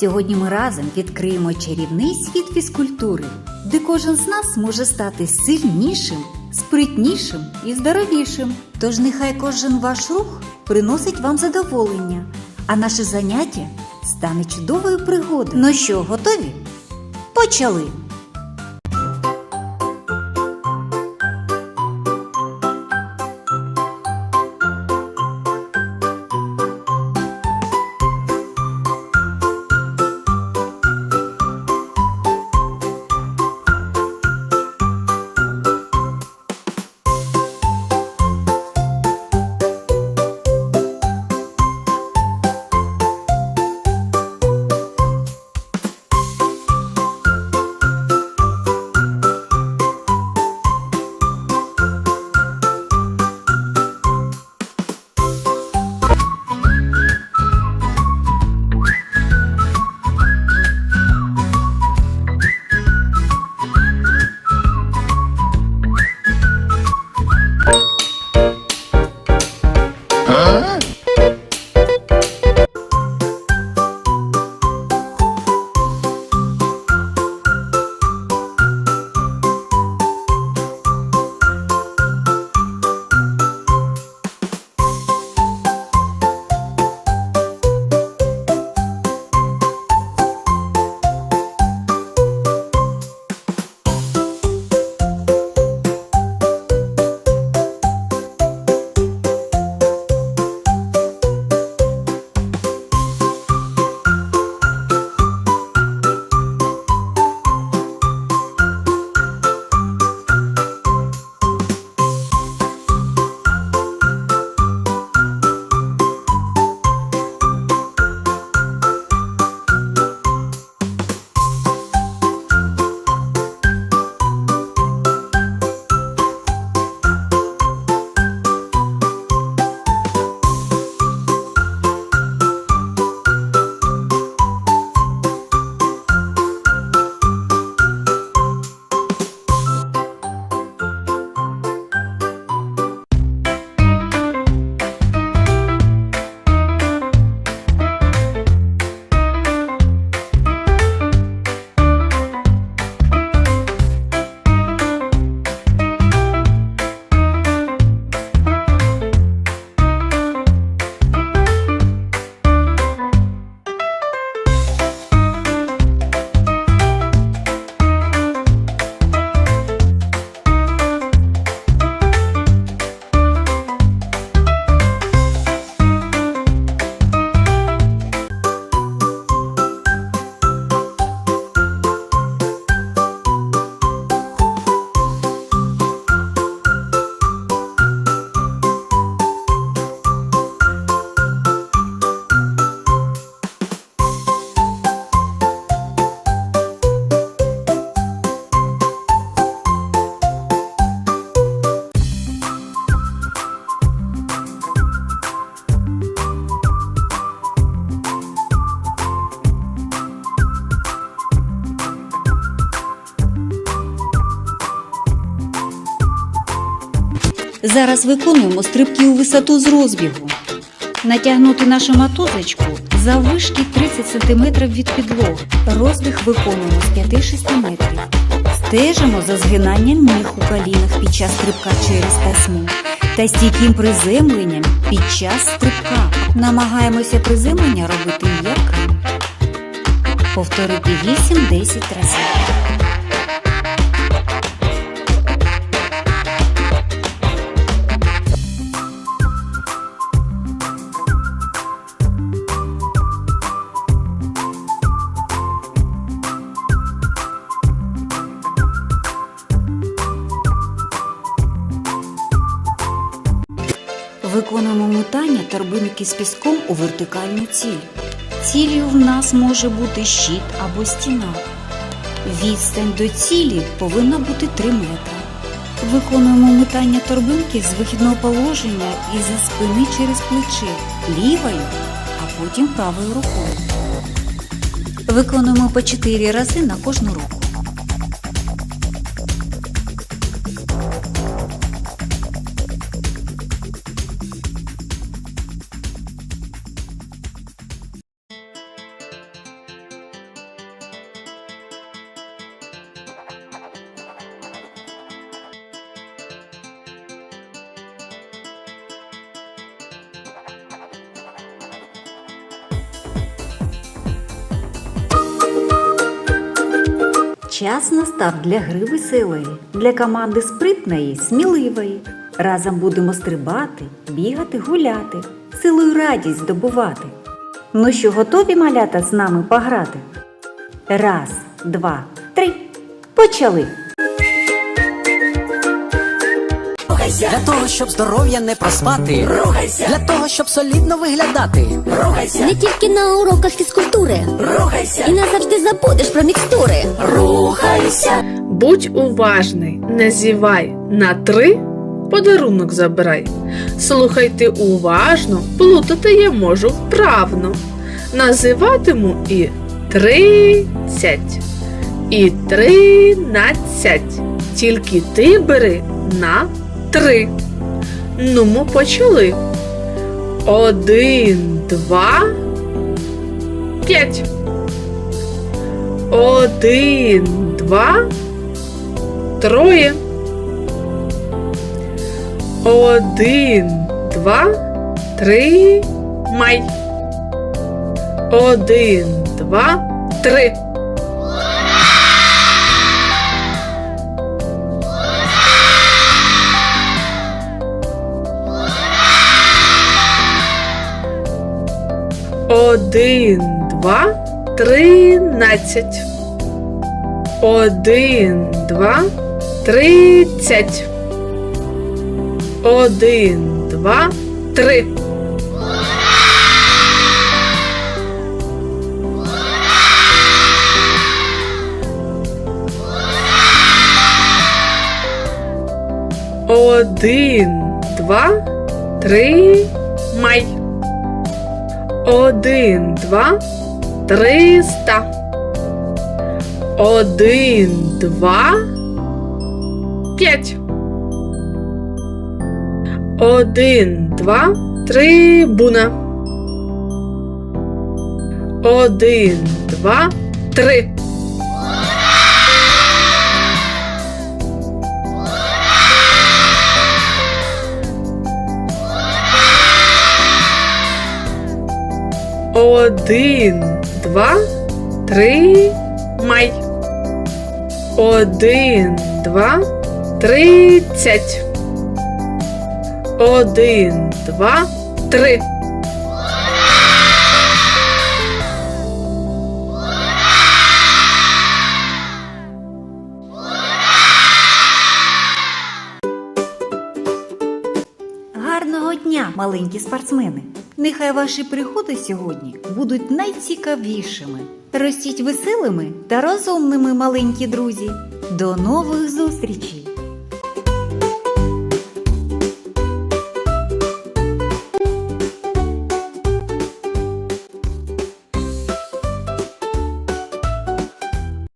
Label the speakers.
Speaker 1: Сьогодні ми разом відкриємо чарівний світ фізкультури, де кожен з нас може стати сильнішим, спритнішим і здоровішим. Тож нехай кожен ваш рух приносить вам задоволення, а наше заняття стане чудовою пригодою. Ну що, готові? Почали! Зараз виконуємо стрибки у висоту з розбігу. Натягнути нашу мотузочку заввишки 30 см від підлоги. Розбіг виконуємо з 5-6 метрів. Стежимо за згинанням ніг у колінах під час стрибка через тасму та стійким приземленням під час стрибка. Намагаємося приземлення робити м'яким. Повторити 8-10 разів. Метання торбинки з піском у вертикальну ціль. Ціллю в нас може бути щит або стіна. Відстань до цілі повинна бути 3 метри. Виконуємо метання торбинки з вихідного положення і зі спини через плече лівою, а потім правою рукою. Виконуємо по 4 рази на кожну руку. Час настав для гри веселої, для команди спритної, сміливої. Разом будемо стрибати, бігати, гуляти, силою радість здобувати. Ну що, готові малята з нами пограти? Раз, два, три. Почали!
Speaker 2: Рухайся. Для того, щоб здоров'я не проспати. Рухайся. Для того, щоб солідно виглядати. Рухайся.
Speaker 3: Не тільки на уроках фізкультури.
Speaker 2: Рухайся.
Speaker 3: І назавжди забудеш про мікстури.
Speaker 2: Рухайся.
Speaker 4: Будь уважний, не зівай. На три подарунок забирай. Слухайте уважно, плутати я можу вправно. Називатиму і тридцять, і тринадцять. Тільки ти бери на три. Ну, ми почали. Один, два, п'ять. Один, два, троє. Один, два, три, май. Один, два, три. Один, два, тринадцять. Один, два, тридцять. Один, два, три. Один, два, три, май. Один, два, триста. Один, два, п'ять. Один, два, трибуна. Один, два, три. Один, два, три, май. Один, два, тридцять. Один, два, три.
Speaker 1: Гарного дня, маленькі спортсмени! Нехай ваші приходи сьогодні будуть найцікавішими. Ростіть веселими та розумними, маленькі друзі. До нових зустрічей!